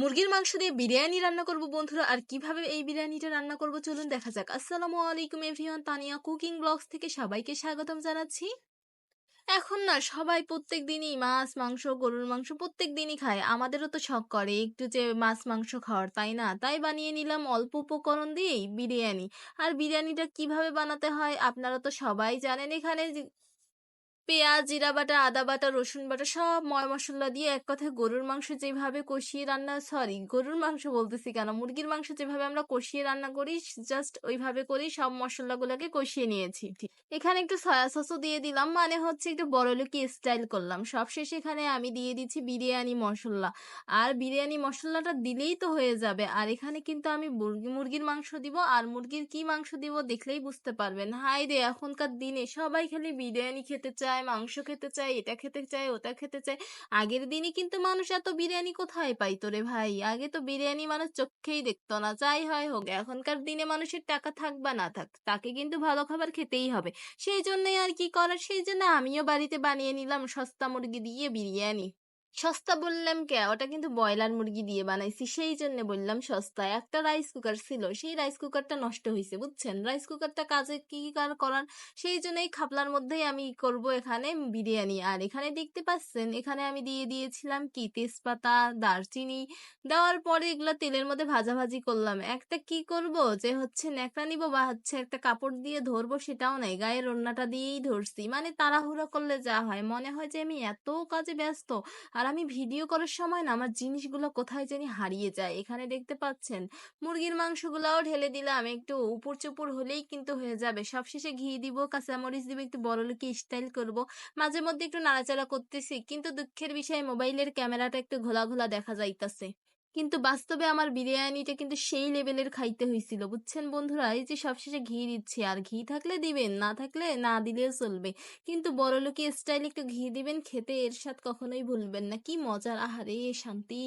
মুরগির মাংস দিয়ে বিরিয়ানি রান্না করব বন্ধুরা, আর কীভাবে এই বিরিয়ানিটা রান্না করব চলুন দেখা যাক। আসসালামু আলাইকুম এভরিওয়ান, তানিয়া কুকিং ব্লগস থেকে সবাইকে স্বাগতম জানাচ্ছি। এখন না, সবাই প্রত্যেক দিনই মাছ মাংস, গরুর মাংস প্রত্যেক দিনই খায়। আমাদেরও তো শখ করে একটু যে মাছ মাংস খাওয়ার, তাই না? তাই বানিয়ে নিলাম অল্প উপকরণ দিয়েই বিরিয়ানি। আর বিরিয়ানিটা কীভাবে বানাতে হয় আপনারা তো সবাই জানেন এখানে পেঁয়াজ, জিরা বাটা, আদা বাটা, রসুন বাটা সব ময় মশলা দিয়ে এক কথায় গরুর মাংস যেভাবে কষিয়ে রান্না সরি গরুর মাংস বলতেছি কেন? মুরগির মাংস যেভাবে আমরা কষিয়ে রান্না করি জাস্ট ওইভাবে করেই সব মশলাগুলোকে কষিয়ে নিয়েছি। এখানে একটু সয়া সসও দিয়ে দিলাম মানে হচ্ছে একটু বড়লোকি স্টাইল করলাম। সবশেষে এখানে আমি দিয়ে দিচ্ছি বিরিয়ানি মশলা। আর বিরিয়ানি মশলাটা দিলেই তো হয়ে যাবে। আর এখানে কিন্তু আমি মুরগি, মুরগির মাংস দিব, আর মুরগির কি মাংস দিব দেখলেই বুঝতে পারবেন। হাই রে, এখনকার দিনে সবাই খালি বিরিয়ানি খেতে চায়। মাংস খেতে চায়, এটা খেতে চায়, ওটা খেতে চায়। আগের দিনে কিন্তু মানুষ এত বিরিয়ানি কোথায় পাইতো রে ভাই? আগে তো বিরিয়ানি মানুষ চোখেই দেখতো না, যাই হয় হোক, এখনকার দিনে মানুষের টাকা থাক বা না থাক, তাকে কিন্তু ভালো খাবার খেতেই হবে। সেই জন্যই আর কি করার, সেই জন্য আমিও বাড়িতে বানিয়ে নিলাম সস্তা মুরগি দিয়ে বিরিয়ানি। সস্তা বললাম কে? ওটা কিন্তু ব্রয়লার মুরগি দিয়ে বানাইছি, সেই জন্য বললাম সস্তা একটা রাইস কুকার ছিল, সেই রাইস কুকারটা নষ্ট হয়েছে বুঝছেন? রাইস কুকারটা কাজে কি কার করার? সেই জন্য এই খাপলার মধ্যেই আমি করব এখানে বিরিয়ানি। আর এখানে দেখতে পাচ্ছেন, এখানে আমি দিয়ে দিয়েছিলাম কি? তেজপাতা, দারচিনি। দেওয়ার পরে এগুলো তেলের মধ্যে ভাজাভাজি করলাম। একটা কি করব? যে হচ্ছে ন্যাকড়া নিব বা হচ্ছে একটা কাপড় দিয়ে ধরবো, সেটাও নাই। গায়ের ওড়নাটা দিয়েই ধরছি। মানে তাড়াহুড়ো করলে যা হয়। মনে হয় যে আমি এত কাজে ব্যস্ত। আর আমি ভিডিও করার সময় না আমার জিনিসগুলো কোথায় জানি হারিয়ে যায়। এখানে দেখতে পাচ্ছেন, মুরগির মাংসগুলাও ঢেলে দিলাম। একটু উপর চুপুর হলেই কিন্তু হয়ে যাবে। সবশেষে ঘি দিব, কাঁচামরিচ দিব, একটু বড় লোকে স্টাইল করব। মাঝে মধ্যে একটু নাড়াচাড়া করতেছি, কিন্তু দুঃখের বিষয়ে মোবাইলের ক্যামেরাটা একটু ঘোলা ঘোলা দেখা যাইতাছে। কিন্তু বাস্তবে আমার বিরিয়ানিটা কিন্তু সেই লেভেলের খাইতে হয়েছিল বুঝছেন বন্ধুরা? এই যে সবশেষে ঘি দিচ্ছে। আর ঘি থাকলে দিবেন, না থাকলে না দিলেও চলবে। কিন্তু বড়লোকি স্টাইল একটু ঘি দিবেন, খেতে এর স্বাদ কখনোই ভুলবেন না। কি মজার! আহারে, শান্তি।